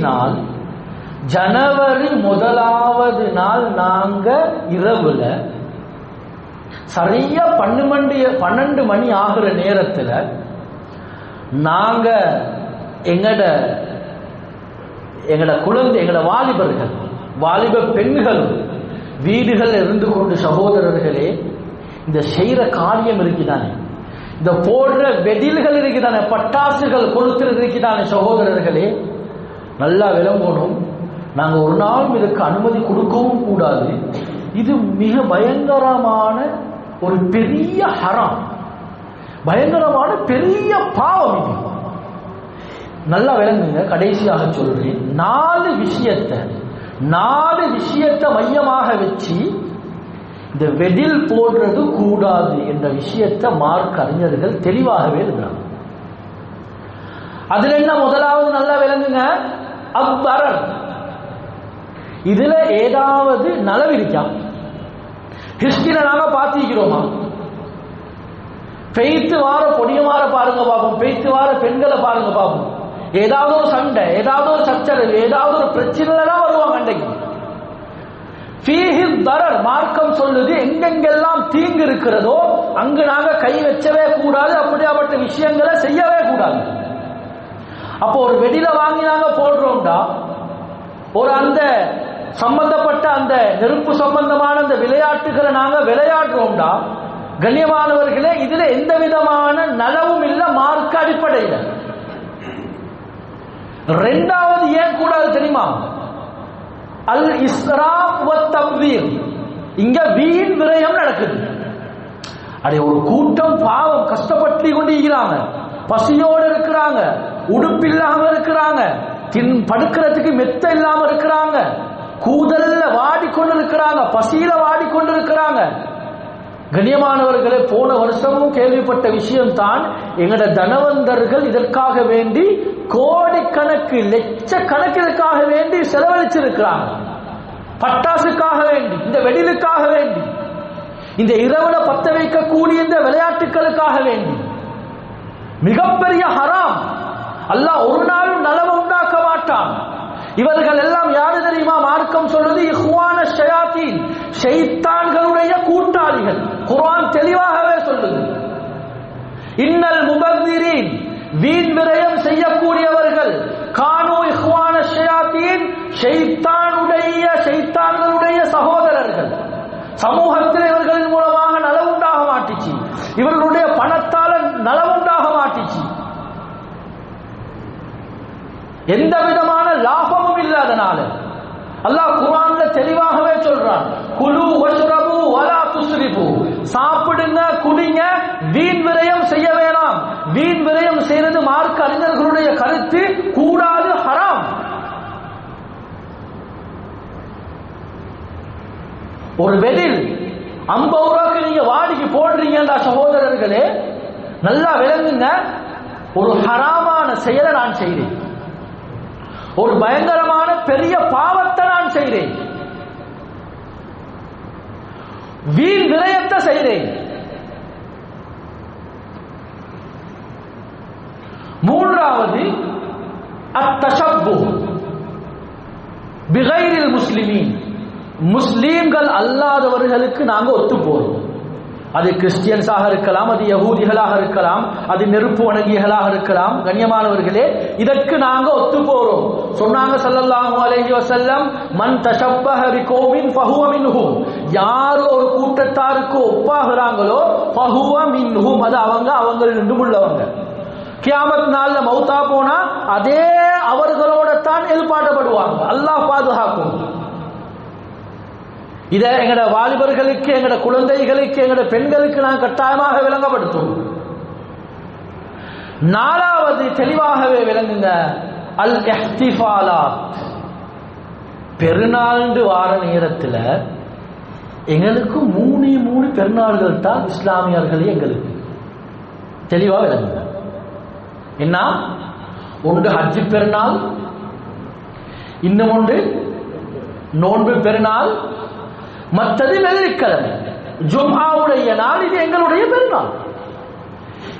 நாள் ஜனவரி முதலாவது நாள் நாங்க இரவுல சரியா பன்னெண்டு பன்னெண்டு மணி ஆகிற நேரத்துல நாங்க எங்கட எங்கட குழந்தை எங்கட வாலிபர்கள் வாலிப பெண்கள் வீடுகள் இருந்து கொண்டு சகோதரர்களே இந்த செய்யற காரியம் இருக்குதானே? இந்த போடுற வெதில்கள் இருக்குதானே? பட்டாசுகள் கொளுத்துறது இருக்குதானே சகோதரர்களே? நல்லா விளங்கணும். நாங்கள் ஒரு நாளும் இதுக்கு அனுமதி கொடுக்கவும் கூடாது. இது மிக பயங்கரமான ஒரு பெரிய ஹரம். பயங்கரமான பெரிய பாவம் இது. நல்லா விளங்குங்க கடைசியாக சொல்றேன். நாலு விஷயத்தை நாலு விஷயத்தை மையமாக வச்சு இந்த வெதில் போடுறது கூடாது என்ற விஷயத்தை மார்க் அறிஞர்கள் தெளிவாகவே இருக்கிறாங்க அதுல என்ன முதலாவது நல்லா விளங்குங்க? அப்பரர் இதுல ஏதாவது நலவு இருக்கா ஹிஸ்டில நாங்க பார்த்திருக்கிறோமா? பெய்த்து வார பொடியமாற பாருங்க பாப்போம் பெய்த்து வார பெண்களை பாருங்க பாப்போம் ஏதாவது ஒரு சண்டை ஏதாவது ஒரு சச்சரவு ஏதாவது ஒரு பிரச்சனை தான் வருவாங்க அன்றைக்கு தரர் மார்க்கம் சொல்லுது எங்கெங்கெல்லாம் தீங்கு இருக்கிறதோ அங்கு நாங்க கை வச்சவே கூடாது அப்படியாப்பட்ட விஷயங்களை செய்யவே கூடாது. அப்போ ஒரு வெளியில வாங்கி நாங்க போடுறோம்டா. ஒரு அந்த சம்பந்தப்பட்ட அந்த நெருப்பு சம்பந்தமான அந்த விளையாட்டுகளை நாங்க விளையாடுறோம்டா. கண்ணியமானவர்களே இதுல எந்த விதமான நலவும் இல்ல மார்க்க அடிப்படையில். ரெண்டாவது ஏன் கூடாது தெரியுமா? அல் இஸ்ரா தப்வீர் இங்க வீண் விரயம் நடக்குது. அடைய ஒரு கூட்டம் பாவம் கஷ்டப்பட்டு கொண்டிருக்கிறாங்க பசியோடு இருக்கிறாங்க. உடுப்பு இல்லாம இருக்கிறாங்க தின் படுக்கிறதுக்கு மெத்த இல்லாம இருக்கிறாங்க கூதல்ல வாடிக்கொண்டு இருக்கிறாங்க பசியில வாடிக்கொண்டு இருக்கிறாங்க கண்ணியமானவர்களே போன வருஷமும் கேள்விப்பட்ட விஷயம் தான் எங்கட தனவந்தர்கள் இதற்காக வேண்டி கோடிக்கணக்கு லட்சக்கணக்கு இதற்காக வேண்டி செலவழிச்சிருக்கிறாங்க. பட்டாசுக்காக வேண்டி இந்த வெடிலுக்காக வேண்டி இந்த இரவுல பத்த வைக்கக்கூடிய இந்த விளையாட்டுகளுக்காக வேண்டி. மிகப்பெரிய ஹராம். அல்லாஹ் ஒரு நாளும் நலவு உண்டாக்க மாட்டான். இவர்கள் எல்லாம் யாரு தெரியுமா? மார்க்கம் சொல்றது இஹ்வான ஷயாத்தீன் ஷைத்தான்களுடைய கூட்டாளிகள். குர்ஆன் தெளிவாகவே சொல்லுது. இன்னல் முபத்திரீன் வீண் விரயம் செய்யக்கூடியவர்கள். கானு இஹ்வான ஷயாத்தீன் ஷைத்தானுடைய ஷைத்தான்களுடைய சகோதரர்கள். சமூகத்தில் எந்த விதமான லாபமும் இல்லாதனால அல்லாஹ் குரான்ல தெளிவாகவே சொல்றான். குழு வஷ்ரபு வலா துஸ்ரிபு சாப்பிடுங்க குடிங்க வீண் விரயம் செய்ய வேணாம். வீண் விரயம் செய்யறது மார்க்க அறிஞர்களுடைய கருத்து கூடாது ஹராம். ஒரு வெடில் ஐம்பது ரூபாய்க்கு நீங்க வாடிக்கு போடுறீங்கடா சகோதரர்களே நல்லா விளங்குங்க. ஒரு ஹராமான செயலை நான் செய்கிறேன் ஒரு பயங்கரமான பெரிய பாவத்தை நான் செய்கிறேன் வீண் விரயத்தை செய்கிறேன் மூன்றாவது அத்தஷப்பு. பிகைரில் முஸ்லிமீன். முஸ்லீம்கள் அல்லாதவர்களுக்கு நாங்க ஒத்து போறோம் அது கிறிஸ்டியன்ஸாக இருக்கலாம் அது யகூதிகளாக இருக்கலாம் அது நெருப்பு வணங்கிகளாக இருக்கலாம். கண்ணியமானவர்களே இதற்கு நாங்க ஒத்து போறோம் சொன்னாங்க சல்லல்லாஹு அலைஹி வஸல்லம் மன் தஷப்பஹ பிகௌமின் ஃபஹுவ மின்ஹும். யார் ஒரு கூட்டத்தாருக்கு ஒப்பாகிறாங்களோ ஃபஹுவ மின்ஹும். அது அவங்க அவங்களில் உள்ளவங்க. கியாமத் நாள்ல மௌத்தா போனா அதே அவர்களோட தான் எதிர்பார்க்கப்படுவாங்க அல்லாஹ் பாதுகாக்கும். இதை எங்கட வாலிபர்களுக்கு எங்கட குழந்தைகளுக்கு எங்கட பெண்களுக்கு நான் கட்டாயமாக விளங்கப்படுத்தும். நாலாவது தெளிவாகவே விளங்குங்க அல் எஹ்திஃபாலா பெருநாண்டு வார நேரத்தில் எங்களுக்கு மூணு மூணு பெருநாள்கள் தான் இஸ்லாமியர்களே எங்களுக்கு. தெளிவாக விளங்குங்க. என்ன? ஒன்று ஹஜ்ஜி பெருநாள் இன்னும் ஒன்று நோன்பு பெருநாள் மற்றது வெள்ளிக்கிழமை. ஜும்ஆவுடைய நாள் இது எங்களுடைய பெருநாள்.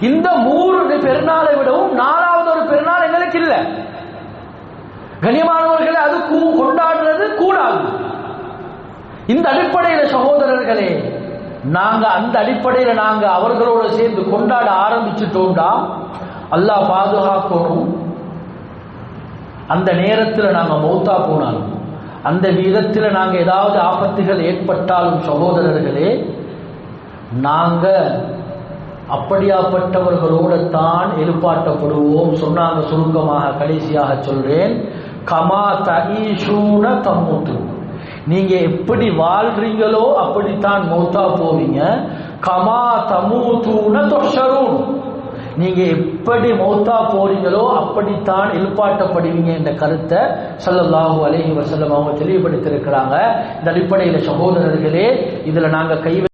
இந்த மூன்று பெருநாளை விடவும் நாலாவது ஒரு பெருநாள் எங்களுக்கு இல்லை. கனியமானவர்களை அது கொண்டாடுறது கூடாது. இந்த அடிப்படையில சகோதரர்களே நாங்க அந்த அடிப்படையில நாங்க அவர்களோட சேர்ந்து கொண்டாட ஆரம்பிச்சுட்டோம்டா அல்லாஹ் பாதுகாக்கணும் அந்த நேரத்தில் நாங்க மௌத்தா போனாலும் அந்த விதத்தில் நாங்கள் ஏதாவது ஆபத்துகள் ஏற்பட்டாலும் சகோதரர்களே நாங்கள் அப்படியாப்பட்டவர்களோட தான் எழுப்பாட்டப்படுவோம் சொன்னாங்க சுருக்கமாக கடைசியாக சொல்றேன். கமா தஈஷூன தம்மூத்து. நீங்க எப்படி வாழ்றீங்களோ அப்படித்தான் மௌத்தா போவீங்க. கமா தமூத்தூன தொஷரூன் நீங்க எப்படி மௌத்தா போறீங்களோ அப்படித்தான் எழுப்பாட்டப்படுவீங்க என்ற கருத்தை ஸல்லல்லாஹு அலைஹி வஸல்லம் அவங்க தெளிவுபடுத்தியிருக்கிறாங்க. இந்த அடிப்படையில் சகோதரர்களே இதுல நாங்க கை